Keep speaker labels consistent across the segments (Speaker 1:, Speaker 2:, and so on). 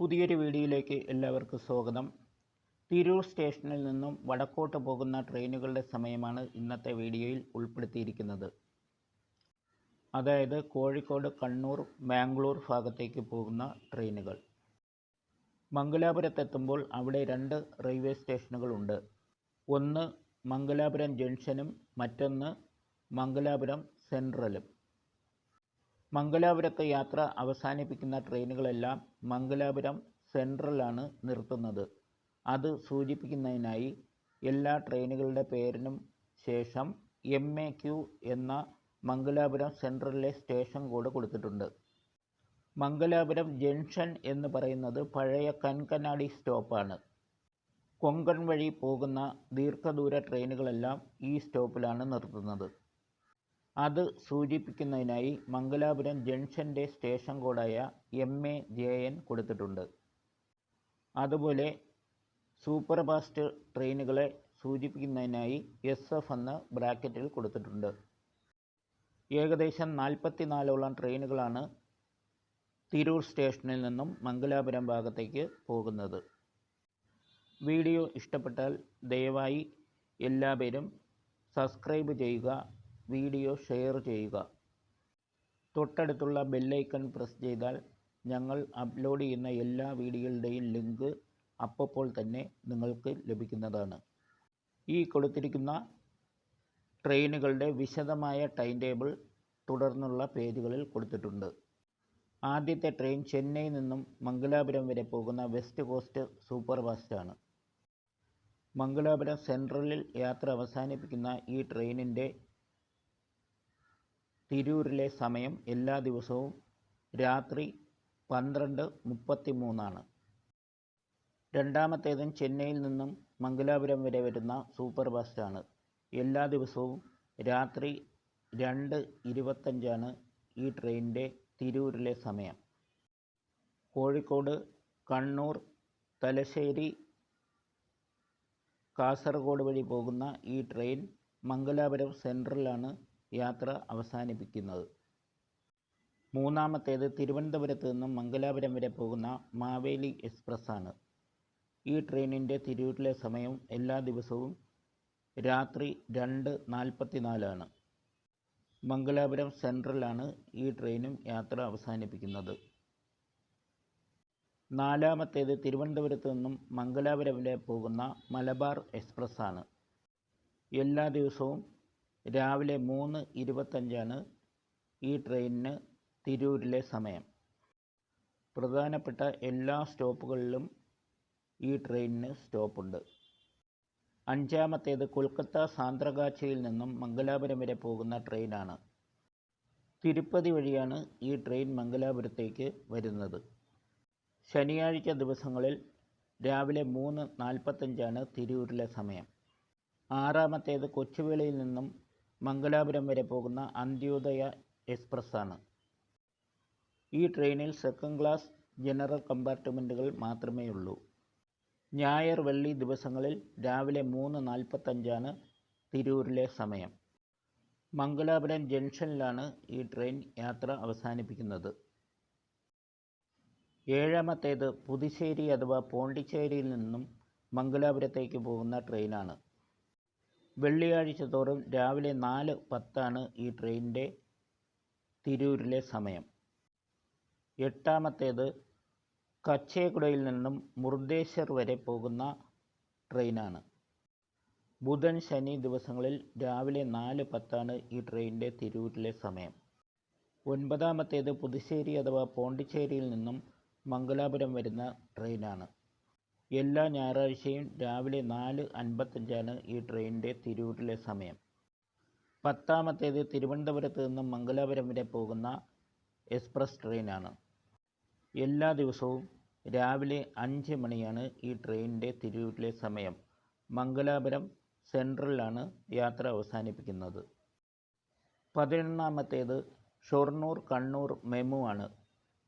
Speaker 1: പുതിയൊരു വീഡിയോയിലേക്ക് എല്ലാവർക്കും സ്വാഗതം. തിരൂർ സ്റ്റേഷനിൽ നിന്നും വടക്കോട്ട് പോകുന്ന ട്രെയിനുകളുടെ സമയമാണ് ഇന്നത്തെ വീഡിയോയിൽ ഉൾപ്പെടുത്തിയിരിക്കുന്നത്. അതായത് കോഴിക്കോട് കണ്ണൂർ മാംഗ്ലൂർ ഭാഗത്തേക്ക് പോകുന്ന ട്രെയിനുകൾ. മംഗലാപുരത്തെത്തുമ്പോൾ അവിടെ രണ്ട് റെയിൽവേ സ്റ്റേഷനുകളുണ്ട്. ഒന്ന് മംഗലാപുരം ജംഗ്ഷനും മറ്റൊന്ന് മംഗലാപുരം സെൻട്രലും. മംഗലാപുരത്ത് യാത്ര അവസാനിപ്പിക്കുന്ന ട്രെയിനുകളെല്ലാം മംഗലാപുരം സെൻട്രലാണ് നിർത്തുന്നത്. അത് സൂചിപ്പിക്കുന്നതിനായി എല്ലാ ട്രെയിനുകളുടെ പേരിനും ശേഷം എം എ ക്യു എന്ന മംഗലാപുരം സെൻട്രലിലെ സ്റ്റേഷൻ കോഡ് കൊടുത്തിട്ടുണ്ട്. മംഗലാപുരം ജംഗ്ഷൻ എന്ന് പറയുന്നത് പഴയ കൻകനാടി സ്റ്റോപ്പാണ്. കൊങ്കൺ വഴി പോകുന്ന ദീർഘദൂര ട്രെയിനുകളെല്ലാം ഈ സ്റ്റോപ്പിലാണ് നിർത്തുന്നത്. അത് സൂചിപ്പിക്കുന്നതിനായി മംഗലാപുരം ജംഗ്ഷന്റെ സ്റ്റേഷൻ കോഡായ എം എ ജെ എൻ കൊടുത്തിട്ടുണ്ട്. അതുപോലെ സൂപ്പർ ഫാസ്റ്റ് ട്രെയിനുകളെ സൂചിപ്പിക്കുന്നതിനായി എസ് എഫ് എന്ന ബ്രാക്കറ്റിൽ കൊടുത്തിട്ടുണ്ട്. ഏകദേശം നാൽപ്പത്തി നാലോളം ട്രെയിനുകളാണ് തിരൂർ സ്റ്റേഷനിൽ നിന്നും മംഗലാപുരം ഭാഗത്തേക്ക് പോകുന്നത്. വീഡിയോ ഇഷ്ടപ്പെട്ടാൽ ദയവായി എല്ലാവരും സബ്സ്ക്രൈബ് ചെയ്യുക വീഡിയോ ഷെയർ ചെയ്യുക. തൊട്ടടുത്തുള്ള ബെല്ലൈക്കൺ പ്രസ് ചെയ്താൽ ഞങ്ങൾ അപ്ലോഡ് ചെയ്യുന്ന എല്ലാ വീഡിയോകളുടെയും ലിങ്ക് അപ്പോൾ തന്നെ നിങ്ങൾക്ക് ലഭിക്കുന്നതാണ്. ഈ കൊടുത്തിരിക്കുന്ന ട്രെയിനുകളുടെ വിശദമായ ടൈം ടേബിൾ തുടർന്നുള്ള പേജുകളിൽ കൊടുത്തിട്ടുണ്ട്. ആദ്യത്തെ ട്രെയിൻ ചെന്നൈയിൽ നിന്നും മംഗലാപുരം വരെ പോകുന്ന വെസ്റ്റ് കോസ്റ്റ് സൂപ്പർ ഫാസ്റ്റാണ് മംഗലാപുരം സെൻട്രലിൽ യാത്ര അവസാനിപ്പിക്കുന്ന ഈ ട്രെയിനിന്റെ തിരൂരിലെ സമയം എല്ലാ ദിവസവും രാത്രി പന്ത്രണ്ട് മുപ്പത്തി മൂന്നാണ് രണ്ടാമത്തേതും ചെന്നൈയിൽ നിന്നും മംഗലാപുരം വരെ വരുന്ന സൂപ്പർ ഫാസ്റ്റാണ്. എല്ലാ ദിവസവും രാത്രി രണ്ട് ഇരുപത്തഞ്ചാണ് ഈ ട്രെയിനിന്റെ തിരൂരിലെ സമയം. കോഴിക്കോട് കണ്ണൂർ തലശ്ശേരി കാസർഗോഡ് വഴി പോകുന്ന ഈ ട്രെയിൻ മംഗലാപുരം സെൻട്രലാണ് യാത്ര അവസാനിപ്പിക്കുന്നത്. മൂന്നാമത്തേത് തിരുവനന്തപുരത്ത് നിന്നും മംഗലാപുരം വരെ പോകുന്ന മാവേലി എക്സ്പ്രസ് ആണ് ഈ ട്രെയിനിന്റെ തിരൂരിലെ സമയം എല്ലാ ദിവസവും രാത്രി രണ്ട് നാൽപ്പത്തി നാലാണ് മംഗലാപുരം സെൻട്രലാണ് ഈ ട്രെയിനും യാത്ര അവസാനിപ്പിക്കുന്നത്. നാലാമത്തേത് തിരുവനന്തപുരത്ത് നിന്നും മംഗലാപുരം വരെ പോകുന്ന മലബാർ എക്സ്പ്രസ് ആണ് എല്ലാ ദിവസവും രാവിലെ മൂന്ന് ഇരുപത്തഞ്ചാണ് ഈ ട്രെയിനിന് തിരൂരിലെ സമയം. പ്രധാനപ്പെട്ട എല്ലാ സ്റ്റോപ്പുകളിലും ഈ ട്രെയിനിന് സ്റ്റോപ്പുണ്ട്. അഞ്ചാമത്തേത് കൊൽക്കത്ത സാന്ദ്രകാച്ചിയിൽ നിന്നും മംഗലാപുരം വരെ പോകുന്ന ട്രെയിനാണ്. തിരുപ്പതി വഴിയാണ് ഈ ട്രെയിൻ മംഗലാപുരത്തേക്ക് വരുന്നത്. ശനിയാഴ്ച ദിവസങ്ങളിൽ രാവിലെ മൂന്ന് നാൽപ്പത്തഞ്ചാണ് തിരൂരിലെ സമയം. ആറാമത്തേത് കൊച്ചുവേളിയിൽ നിന്നും മംഗലാപുരം വരെ പോകുന്ന അന്ത്യോദയ എക്സ്പ്രസ്സാണ്. ഈ ട്രെയിനിൽ സെക്കൻഡ് ക്ലാസ് ജനറൽ കമ്പാർട്ട്മെന്റുകൾ മാത്രമേ ഉള്ളൂ ഞായർ വെള്ളി ദിവസങ്ങളിൽ രാവിലെ മൂന്ന് നാൽപ്പത്തഞ്ചാണ് തിരൂരിലെ സമയം. മംഗലാപുരം ജംഗ്ഷനിലാണ് ഈ ട്രെയിൻ യാത്ര അവസാനിപ്പിക്കുന്നത്. ഏഴാമത്തേത് പുതുശ്ശേരി അഥവാ പോണ്ടിച്ചേരിയിൽ നിന്നും മംഗലാപുരത്തേക്ക് പോകുന്ന ട്രെയിനാണ്. വെള്ളിയാഴ്ച തോറും രാവിലെ നാല് പത്താണ് ഈ ട്രെയിനിന്റെ തിരൂരിലെ സമയം. എട്ടാമത്തേത് കച്ചേക്കുടയിൽ നിന്നും മുർദേശ്വർ വരെ പോകുന്ന ട്രെയിനാണ്. ബുധൻ ശനി ദിവസങ്ങളിൽ രാവിലെ നാല് പത്താണ് ഈ ട്രെയിനിന്റെ തിരൂരിലെ സമയം. ഒൻപതാമത്തേത് പുതുശ്ശേരി അഥവാ പോണ്ടിച്ചേരിയിൽ നിന്നും മംഗലാപുരം വരുന്ന ട്രെയിനാണ്. എല്ലാ ഞായറാഴ്ചയും രാവിലെ നാല് അൻപത്തഞ്ചാണ് ഈ ട്രെയിനിന്റെ തിരൂരിലെ സമയം. പത്താമത്തേത് തിരുവനന്തപുരത്ത് നിന്നും മംഗലാപുരം വരെ പോകുന്ന എക്സ്പ്രസ് ട്രെയിനാണ്. എല്ലാ ദിവസവും രാവിലെ അഞ്ച് മണിയാണ് ഈ ട്രെയിനിന്റെ തിരൂരിലെ സമയം. മംഗലാപുരം സെൻട്രലിലാണ് യാത്ര അവസാനിപ്പിക്കുന്നത്. പതിനൊന്നാമത്തേത് ഷൊർണൂർ കണ്ണൂർ മെമു ആണ്.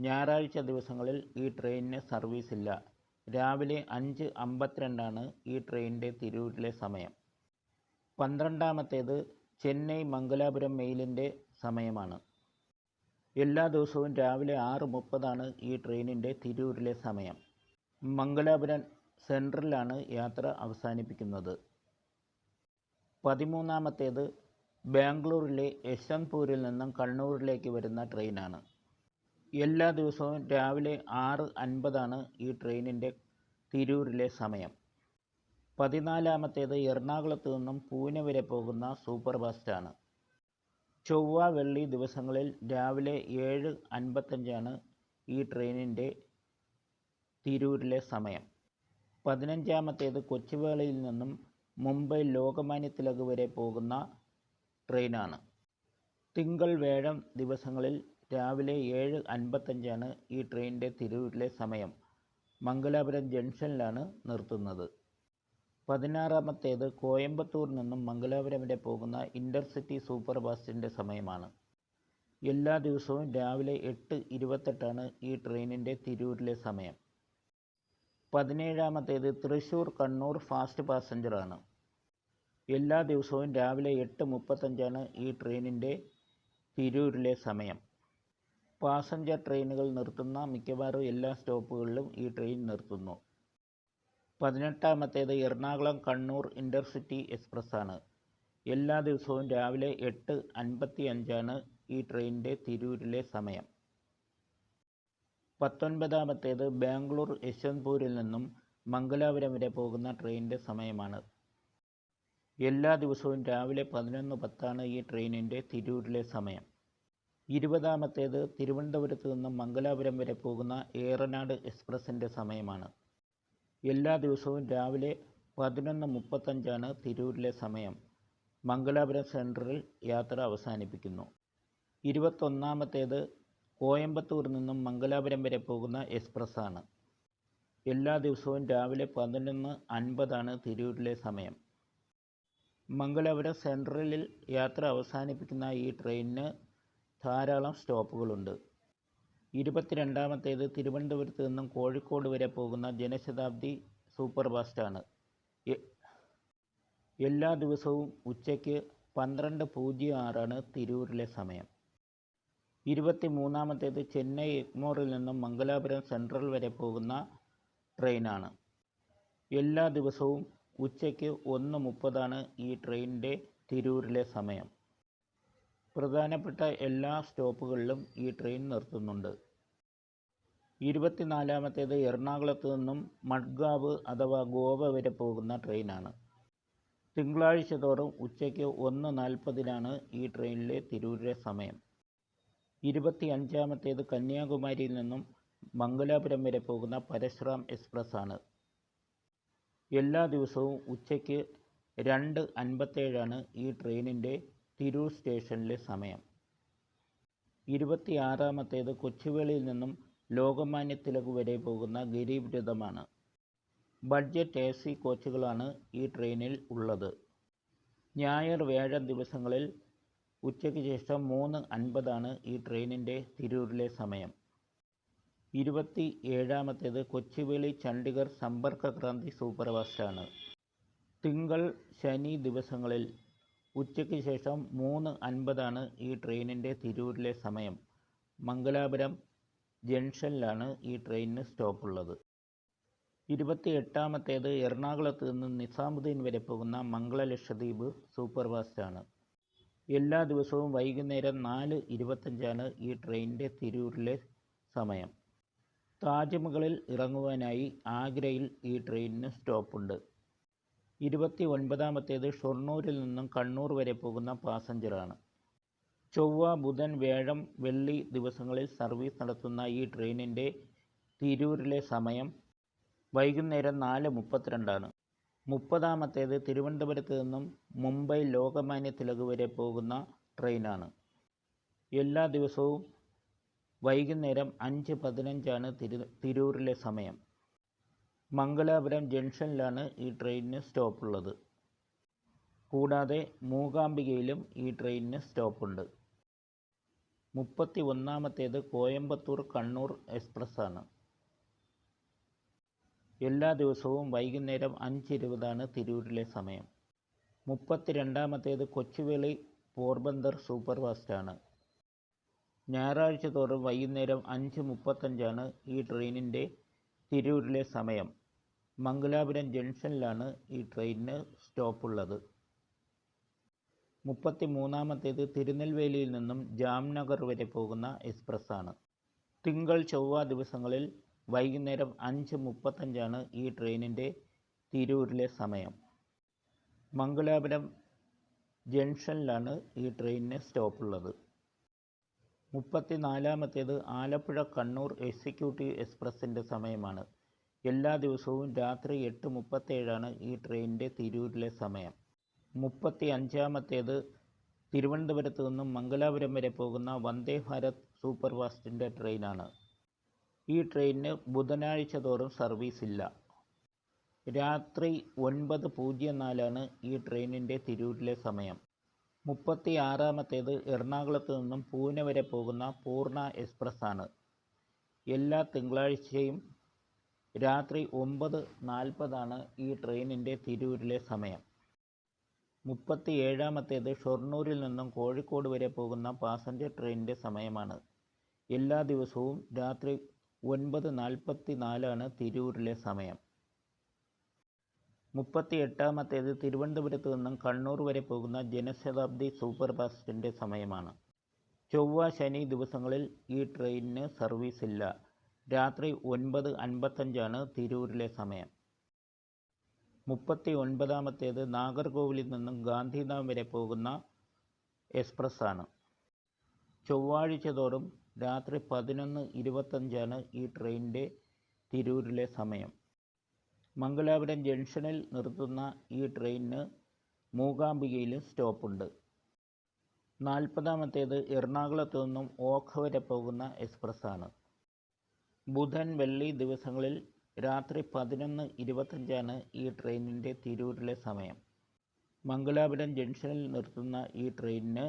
Speaker 1: ഞായറാഴ്ച ദിവസങ്ങളിൽ ഈ ട്രെയിനിന് സർവീസ് ഇല്ല രാവിലെ അഞ്ച് അമ്പത്തിരണ്ടാണ് ഈ ട്രെയിനിന്റെ തിരൂരിലെ സമയം. പന്ത്രണ്ടാമത്തേത് ചെന്നൈ മംഗലാപുരം മെയിലിന്റെ സമയമാണ്. എല്ലാ ദിവസവും രാവിലെ ആറ് മുപ്പതാണ് ഈ ട്രെയിനിന്റെ തിരൂരിലെ സമയം. മംഗലാപുരം സെൻട്രലിലാണ് യാത്ര അവസാനിപ്പിക്കുന്നത്. പതിമൂന്നാമത്തേത് ബാംഗ്ലൂരിലെ യശ്വന്ത്പൂരിൽ നിന്നും കണ്ണൂരിലേക്ക് വരുന്ന ട്രെയിനാണ്. എല്ലാ ദിവസവും രാവിലെ ആറ് അൻപതാണ് ഈ ട്രെയിനിന്റെ തിരൂരിലെ സമയം. പതിനാലാമത്തേത് എറണാകുളത്ത് നിന്നും പൂനെ വരെ പോകുന്ന സൂപ്പർ ഫാസ്റ്റാണ് ചൊവ്വ വെള്ളി ദിവസങ്ങളിൽ രാവിലെ ഏഴ് അൻപത്തഞ്ചാണ് ഈ ട്രെയിനിന്റെ തിരൂരിലെ സമയം. പതിനഞ്ചാമത്തേത് കൊച്ചുവേളിയിൽ നിന്നും മുംബൈ ലോകമാന്യ തിലക് വരെ പോകുന്ന ട്രെയിനാണ്. തിങ്കൾ വേഴം ദിവസങ്ങളിൽ രാവിലെ ഏഴ് അൻപത്തഞ്ചാണ് ഈ ട്രെയിനിന്റെ തിരൂരിലെ സമയം. മംഗലാപുരം ജംഗ്ഷനിലാണ് നിർത്തുന്നത്. പതിനാറാമത്തേത് കോയമ്പത്തൂരിൽ നിന്നും മംഗലാപുരം വരെ പോകുന്ന ഇന്റർസിറ്റി സൂപ്പർ ഫാസ്റ്റിന്റെ സമയമാണ്. എല്ലാ ദിവസവും രാവിലെ എട്ട് ഇരുപത്തെട്ടാണ് ഈ ട്രെയിനിന്റെ തിരൂരിലെ സമയം. പതിനേഴാമത്തേത് തൃശ്ശൂർ കണ്ണൂർ ഫാസ്റ്റ് പാസഞ്ചറാണ്. എല്ലാ ദിവസവും രാവിലെ എട്ട് മുപ്പത്തഞ്ചാണ് ഈ ട്രെയിനിന്റെ തിരൂരിലെ സമയം. പാസഞ്ചർ ട്രെയിനുകൾ നിർത്തുന്ന മിക്കവാറും എല്ലാ സ്റ്റോപ്പുകളിലും ഈ ട്രെയിൻ നിർത്തുന്നു. പതിനെട്ടാമത്തേത് എറണാകുളം കണ്ണൂർ ഇന്റർസിറ്റി എക്സ്പ്രസ്സാണ്. എല്ലാ ദിവസവും രാവിലെ എട്ട് അൻപത്തി അഞ്ചാണ് ഈ ട്രെയിനിന്റെ തിരൂരിലെ സമയം. പത്തൊൻപതാമത്തേത് ബാംഗ്ലൂർ യശ്വന്ത്പൂരിൽ നിന്നും മംഗലാപുരം വരെ പോകുന്ന ട്രെയിനിന്റെ സമയമാണ്. എല്ലാ ദിവസവും രാവിലെ പതിനൊന്ന് പത്താണ് ഈ ട്രെയിനിന്റെ തിരൂരിലെ സമയം. ഇരുപതാമത്തേത് തിരുവനന്തപുരത്ത് നിന്നും മംഗലാപുരം വരെ പോകുന്ന ഏറനാട് എക്സ്പ്രസിന്റെ സമയമാണ്. എല്ലാ ദിവസവും രാവിലെ പതിനൊന്ന് മുപ്പത്തഞ്ചാണ് തിരൂരിലെ സമയം. മംഗലാപുരം സെൻട്രലിൽ യാത്ര അവസാനിപ്പിക്കുന്നു. ഇരുപത്തൊന്നാമത്തേത് കോയമ്പത്തൂർ നിന്നും മംഗലാപുരം വരെ പോകുന്ന എക്സ്പ്രസ്സാണ്. എല്ലാ ദിവസവും രാവിലെ പതിനൊന്ന് അൻപതാണ് തിരൂരിലെ സമയം. മംഗലാപുരം സെൻട്രലിൽ യാത്ര അവസാനിപ്പിക്കുന്ന ഈ ട്രെയിനിന് ധാരാളം സ്റ്റോപ്പുകളുണ്ട്. ഇരുപത്തിരണ്ടാമത്തേത് തിരുവനന്തപുരത്ത് നിന്നും കോഴിക്കോട് വരെ പോകുന്ന ജനശതാബ്ദി സൂപ്പർ ഫാസ്റ്റാണ് എല്ലാ ദിവസവും ഉച്ചയ്ക്ക് പന്ത്രണ്ട് പൂജ്യം ആറാണ് തിരൂരിലെ സമയം. ഇരുപത്തി മൂന്നാമത്തേത് ചെന്നൈ എഗ്മോറിൽ നിന്നും മംഗലാപുരം സെൻട്രൽ വരെ പോകുന്ന ട്രെയിനാണ്. എല്ലാ ദിവസവും ഉച്ചയ്ക്ക് ഒന്ന് മുപ്പതാണ് ഈ ട്രെയിനിന്റെ തിരൂരിലെ സമയം. പ്രധാനപ്പെട്ട എല്ലാ സ്റ്റോപ്പുകളിലും ഈ ട്രെയിൻ നിർത്തുന്നുണ്ട്. ഇരുപത്തിനാലാമത്തേത് എറണാകുളത്ത് നിന്നും മഡ്ഗാവ് അഥവാ ഗോവ വരെ പോകുന്ന ട്രെയിനാണ്. തിങ്കളാഴ്ച തോറും ഉച്ചയ്ക്ക് ഒന്ന് നാൽപ്പതിനാണ് ഈ ട്രെയിനിലെ തിരൂരിലെ സമയം. ഇരുപത്തി അഞ്ചാമത്തേത് കന്യാകുമാരിയിൽ നിന്നും മംഗലാപുരം വരെ പോകുന്ന പരശുറാം എക്സ്പ്രസ് ആണ് എല്ലാ ദിവസവും ഉച്ചയ്ക്ക് രണ്ട് അൻപത്തേഴാണ് ഈ ട്രെയിനിന്റെ തിരൂർ സ്റ്റേഷനിലെ സമയം. ഇരുപത്തിയാറാമത്തേത് കൊച്ചുവേളിയിൽ നിന്നും ലോകമാന്യ തിലക് വരെ പോകുന്ന ഗരീബ് രഥമാണ് ബഡ്ജറ്റ് എ സി കോച്ചുകളാണ് ഈ ട്രെയിനിൽ ഉള്ളത്. ഞായർ വ്യാഴം ദിവസങ്ങളിൽ ഉച്ചയ്ക്ക് ശേഷം മൂന്ന് അൻപതാണ് ഈ ട്രെയിനിന്റെ തിരൂരിലെ സമയം. ഇരുപത്തി ഏഴാമത്തേത് കൊച്ചുവേളി ചണ്ഡീഗഡ് സമ്പർക്ക ക്രാന്തി തിങ്കൾ ശനി ദിവസങ്ങളിൽ ഉച്ചയ്ക്ക് ശേഷം മൂന്ന് അൻപതാണ് ഈ ട്രെയിനിന്റെ തിരൂരിലെ സമയം. മംഗലാപുരം ജംഗ്ഷനിലാണ് ഈ ട്രെയിനിന് സ്റ്റോപ്പുള്ളത്. ഇരുപത്തി എട്ടാമത്തേത് എറണാകുളത്ത് നിന്ന് നിസാമുദ്ദീൻ വരെ പോകുന്ന മംഗള ലക്ഷദ്വീപ് സൂപ്പർ ആണ് എല്ലാ ദിവസവും വൈകുന്നേരം നാല് ഇരുപത്തഞ്ചാണ് ഈ ട്രെയിനിന്റെ തിരൂരിലെ സമയം. താജ്മഹലിൽ ഇറങ്ങുവാനായി ആഗ്രയിൽ ഈ ട്രെയിനിന് സ്റ്റോപ്പുണ്ട്. ഇരുപത്തി ഒൻപതാമത്തേത് ഷൊർണൂരിൽ നിന്നും കണ്ണൂർ വരെ പോകുന്ന പാസഞ്ചറാണ്. ചൊവ്വ ബുധൻ വ്യാഴം വെള്ളി ദിവസങ്ങളിൽ സർവീസ് നടത്തുന്ന ഈ ട്രെയിനിന്റെ തിരൂരിലെ സമയം വൈകുന്നേരം നാല് മുപ്പത്തിരണ്ടാണ്. മുപ്പതാമത്തേത് തിരുവനന്തപുരത്ത് നിന്നും മുംബൈ ലോകമാന്യ തിലക് വരെ പോകുന്ന ട്രെയിനാണ്. എല്ലാ ദിവസവും വൈകുന്നേരം അഞ്ച് പതിനഞ്ചാണ് തിരു തിരൂരിലെ സമയം. മംഗലാപുരം ജംഗ്ഷനിലാണ് ഈ ട്രെയിനിന് സ്റ്റോപ്പുള്ളത്. കൂടാതെ മൂകാംബികയിലും ഈ ട്രെയിനിന് സ്റ്റോപ്പുണ്ട്. മുപ്പത്തി ഒന്നാമത്തേത് കോയമ്പത്തൂർ കണ്ണൂർ എക്സ്പ്രസ്സാണ്. എല്ലാ ദിവസവും വൈകുന്നേരം അഞ്ച് ഇരുപതാണ് തിരൂരിലെ സമയം. മുപ്പത്തി രണ്ടാമത്തേത് കൊച്ചുവേളി പോർബന്ദർ സൂപ്പർ ഫാസ്റ്റാണ് ഞായറാഴ്ച തോറും വൈകുന്നേരം അഞ്ച് മുപ്പത്തഞ്ചാണ് ഈ ട്രെയിനിന്റെ തിരൂരിലെ സമയം. മംഗലാപുരം ജംഗ്ഷനിലാണ് ഈ ട്രെയിനിന് സ്റ്റോപ്പുള്ളത്. മുപ്പത്തി മൂന്നാമത്തേത് തിരുനെൽവേലിയിൽ നിന്നും ജാംനഗർ വരെ പോകുന്ന എക്സ്പ്രസ്സാണ്. തിങ്കൾ ചൊവ്വ ദിവസങ്ങളിൽ വൈകുന്നേരം അഞ്ച് മുപ്പത്തഞ്ചാണ് ഈ ട്രെയിനിന്റെ തിരൂരിലെ സമയം. മംഗലാപുരം ജംഗ്ഷനിലാണ് ഈ ട്രെയിനിന് സ്റ്റോപ്പുള്ളത്. മുപ്പത്തി നാലാമത്തേത് ആലപ്പുഴ കണ്ണൂർ എക്സിക്യൂട്ടീവ് എക്സ്പ്രസ്സിന്റെ സമയമാണ്. എല്ലാ ദിവസവും രാത്രി എട്ട് മുപ്പത്തേഴാണ് ഈ ട്രെയിനിന്റെ തിരൂരിലെ സമയം. മുപ്പത്തി അഞ്ചാമത്തേത് തിരുവനന്തപുരത്ത് നിന്നും മംഗലാപുരം വരെ പോകുന്ന വന്ദേ ഭാരത് സൂപ്പർ ഫാസ്റ്റിന്റെ ട്രെയിനാണ്. ഈ ട്രെയിനിന് ബുധനാഴ്ച തോറും സർവീസ് ഇല്ല രാത്രി ഒൻപത് പൂജ്യം നാലാണ് ഈ ട്രെയിനിന്റെ തിരൂരിലെ സമയം. മുപ്പത്തി ആറാമത്തേത് എറണാകുളത്ത് നിന്നും പൂനെ വരെ പോകുന്ന പൂർണ എക്സ്പ്രസ് ആണ് എല്ലാ തിങ്കളാഴ്ചയും രാത്രി ഒമ്പത് നാൽപ്പതാണ് ഈ ട്രെയിനിന്റെ തിരൂരിലെ സമയം. മുപ്പത്തി ഏഴാമത്തേത് ഷൊർണൂരിൽ നിന്നും കോഴിക്കോട് വരെ പോകുന്ന പാസഞ്ചർ ട്രെയിനിന്റെ സമയമാണ്. എല്ലാ ദിവസവും രാത്രി ഒൻപത് നാൽപ്പത്തി നാലാണ് തിരൂരിലെ സമയം. മുപ്പത്തി എട്ടാമത്തേത് തിരുവനന്തപുരത്ത് നിന്നും കണ്ണൂർ വരെ പോകുന്ന ജനശതാബ്ദി സൂപ്പർ ഫാസ്റ്റിന്റെ സമയമാണ്. ചൊവ്വ ശനി ദിവസങ്ങളിൽ ഈ ട്രെയിനിന് സർവീസ് ഇല്ല രാത്രി ഒൻപത് അൻപത്തഞ്ചാണ് തിരൂരിലെ സമയം. മുപ്പത്തി ഒൻപതാമത്തേത് നാഗർകോവിലിൽ നിന്നും ഗാന്ധിധാം വരെ പോകുന്ന എക്സ്പ്രസ്സാണ്. ചൊവ്വാഴ്ച തോറും രാത്രി പതിനൊന്ന് ഇരുപത്തഞ്ചാണ് ഈ ട്രെയിനിന്റെ തിരൂരിലെ സമയം. മംഗലാപുരം ജംഗ്ഷനിൽ നിർത്തുന്ന ഈ ട്രെയിനിന് മൂകാംബികയിലും സ്റ്റോപ്പുണ്ട്. നാൽപ്പതാമത്തേത് എറണാകുളത്തു നിന്നും ഓഖ വരെ പോകുന്ന എക്സ്പ്രസ് ആണ് ബുധൻ വെള്ളി ദിവസങ്ങളിൽ രാത്രി പതിനൊന്ന് ഇരുപത്തഞ്ചാണ് ഈ ട്രെയിനിന്റെ തിരൂരിലെ സമയം. മംഗലാപുരം ജംഗ്ഷനിൽ നിർത്തുന്ന ഈ ട്രെയിനിന്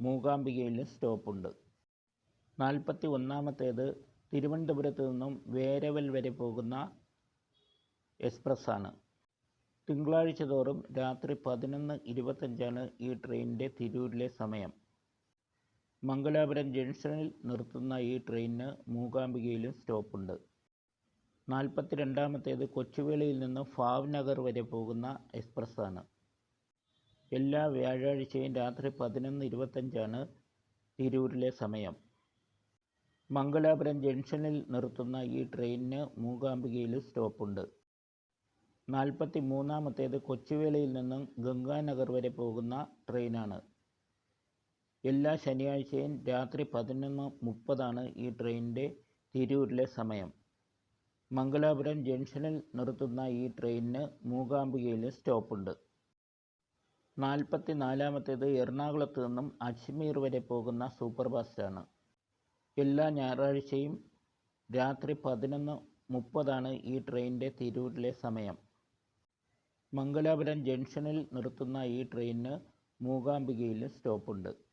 Speaker 1: മൂകാംബികയിലും സ്റ്റോപ്പുണ്ട്. നാൽപ്പത്തി ഒന്നാമത്തേത് തിരുവനന്തപുരത്ത് നിന്നും വേരവൽ വരെ പോകുന്ന എക്സ്പ്രസ്സാണ്. തിങ്കളാഴ്ച തോറും രാത്രി പതിനൊന്ന് ഇരുപത്തഞ്ചാണ് ഈ ട്രെയിനിന്റെ തിരൂരിലെ സമയം. മംഗലാപുരം ജംഗ്ഷനിൽ നിർത്തുന്ന ഈ ട്രെയിനിന് മൂകാംബികയിലും സ്റ്റോപ്പുണ്ട്. നാൽപ്പത്തി രണ്ടാമത്തേത് കൊച്ചുവേളിയിൽ നിന്ന് ഭാവ്നഗർ വരെ പോകുന്ന എക്സ്പ്രസ്സാണ്. എല്ലാ വ്യാഴാഴ്ചയും രാത്രി പതിനൊന്ന് ഇരുപത്തഞ്ചാണ് തിരൂരിലെ സമയം. മംഗലാപുരം ജംഗ്ഷനിൽ നിർത്തുന്ന ഈ ട്രെയിനിന് മൂകാംബികയിലും സ്റ്റോപ്പുണ്ട്. നാൽപ്പത്തി മൂന്നാമത്തേത് കൊച്ചുവേളിയിൽ നിന്നും ഗംഗാനഗർ വരെ പോകുന്ന ട്രെയിനാണ്. എല്ലാ ശനിയാഴ്ചയും രാത്രി പതിനൊന്ന് മുപ്പതാണ് ഈ ട്രെയിനിന്റെ തിരൂരിലെ സമയം. മംഗലാപുരം ജംഗ്ഷനിൽ നിർത്തുന്ന ഈ ട്രെയിനിന് മൂകാംബികയിൽ സ്റ്റോപ്പുണ്ട്. നാൽപ്പത്തി നാലാമത്തേത് എറണാകുളത്ത് നിന്നും അജ്മീർ വരെ പോകുന്ന സൂപ്പർ ഫാസ്റ്റാണ് എല്ലാ ഞായറാഴ്ചയും രാത്രി പതിനൊന്ന് മുപ്പതാണ് ഈ ട്രെയിനിന്റെ തിരൂരിലെ സമയം. മംഗലാപുരം ജംഗ്ഷനിൽ നിർത്തുന്ന ഈ ട്രെയിനിന് മൂകാംബികയിൽ സ്റ്റോപ്പുണ്ട്.